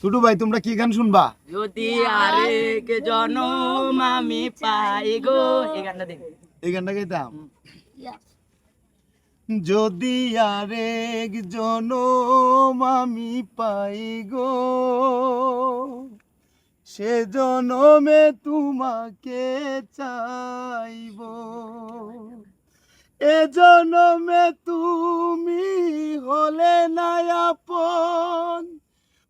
টুটু ভাই তোমরা কি গান শুনবা? যদি আরেক জনম আমি পাই গো। এই গানটা দেখ এই গানটা গাইতাম? যদি আরেক জনম আমি পাই গো সে জনমে তোমাকে চাইব। এ জনমে তুমি হলে না আপন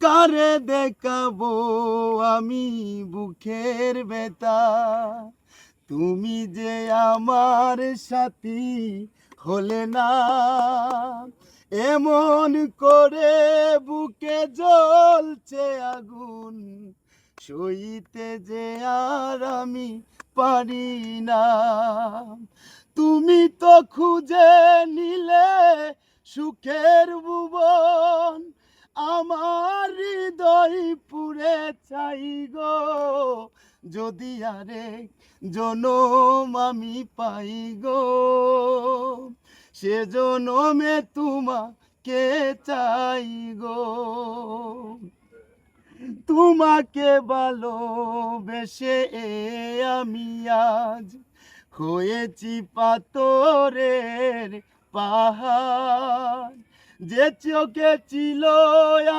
কারে দেখাবো আমি বুকের বেতা তুমি যে আমার সাথী হলে না? এমন করে বুকে জ্বলছে আগুন, সইতে যে আর আমি পারি না। তুমি তো খুঁজে নিলে সুখের ভুবন, আমার চাই গো, যদি আরে জনম আমি পাই গো, সে জনমে তোমাকে চাই গো। তোমাকে ভালোবেসে আমি আজ হয়েছি পাথরের পাহাড়। যে চোখে ছিল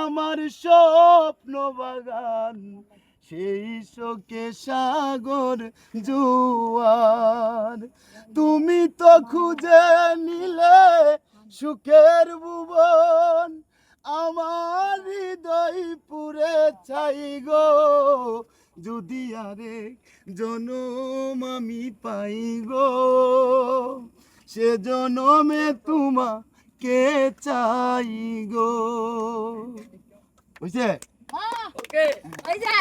আমার স্বপ্ন বাগান সেই শোকে সাগর জুয়ার। তুমি তো খুঁজে নিলে সুখের ভুবন, আমার হৃদয় পুরে চাই গো। যদি আরে জনম আমি পাই গো, সে জনমে তোমাকে চাই গো। বুঝছে ওকে। ওই যে